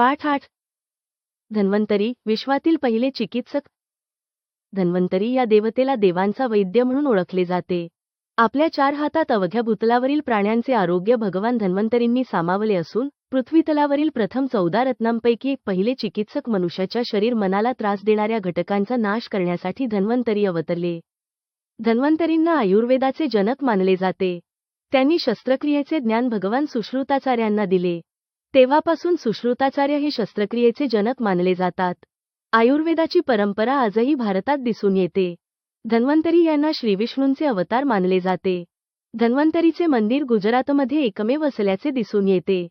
पाठ आठ धन्वंतरी विश्वातील पहिले चिकित्सक. धन्वंतरी या देवतेला देवांचा वैद्य म्हणून ओळखले जाते. आपल्या चार हातात अवघ्या भूतलावरील प्राण्यांचे आरोग्य भगवान धन्वंतरींनी सामावले असून पृथ्वीतलावरील प्रथम चौदा रत्नांपैकी एक पहिले चिकित्सक मनुष्याच्या शरीर मनाला त्रास देणाऱ्या घटकांचा नाश करण्यासाठी धन्वंतरी अवतरले. धन्वंतरींना आयुर्वेदाचे जनक मानले जाते. त्यांनी शस्त्रक्रियेचे ज्ञान भगवान सुश्रुताचार्यांना दिले. तेव्हापासून सुश्रुताचार्य हे शस्त्रक्रियेचे जनक मानले जातात. आयुर्वेदाची परंपरा आजही भारतात दिसून येते. धन्वंतरी यांना श्रीविष्णूंचे अवतार मानले जाते. धन्वंतरीचे मंदिर गुजरातमध्ये एकमेव असल्याचे दिसून येते.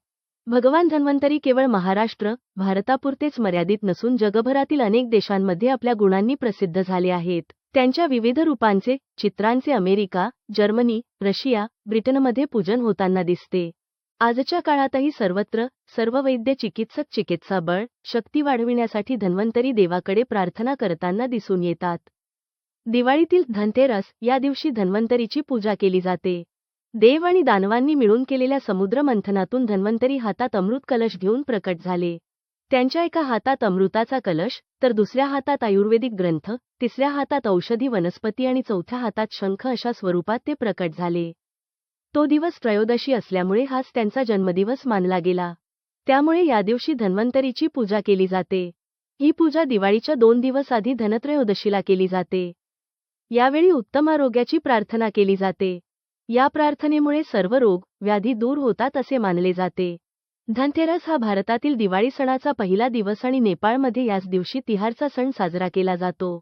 भगवान धन्वंतरी केवळ महाराष्ट्र भारतापुरतेच मर्यादित नसून जगभरातील अनेक देशांमध्ये आपल्या गुणांनी प्रसिद्ध झाले आहेत. त्यांच्या विविध रूपांचे चित्रांचे अमेरिका जर्मनी रशिया ब्रिटनमध्ये पूजन होताना दिसते. आजच्या काळातही सर्वत्र सर्व वैद्य चिकित्सक चिकित्सा बळ शक्ती वाढविण्यासाठी धन्वंतरी देवाकडे प्रार्थना करताना दिसून येतात. दिवाळीतील धनतेरस या दिवशी धन्वंतरीची पूजा केली जाते. देव आणि दानवांनी मिळून केलेल्या समुद्र मंथनातून धन्वंतरी हातात अमृत कलश घेऊन प्रकट झाले. त्यांच्या एका हातात अमृताचा कलश तर दुसऱ्या हातात आयुर्वेदिक ग्रंथ तिसऱ्या हातात औषधी वनस्पती आणि चौथ्या हातात शंख अशा स्वरूपात ते प्रकट झाले. तो दिवस त्रयोदशी असल्यामुळे हाच त्यांचा जन्मदिवस मानला गेला. त्यामुळे या दिवशी धन्वंतरीची पूजा केली जाते. ही पूजा दिवाळीच्या दोन दिवस आधी धनत्रयोदशीला केली जाते. यावेळी उत्तम आरोग्याची प्रार्थना केली जाते. या प्रार्थनेमुळे सर्व रोग व्याधी दूर होतात असे मानले जाते. धनतेरस हा भारतातील दिवाळी सणाचा पहिला दिवस आणि नेपाळमध्ये याच दिवशी तिहारचा सण साजरा केला जातो.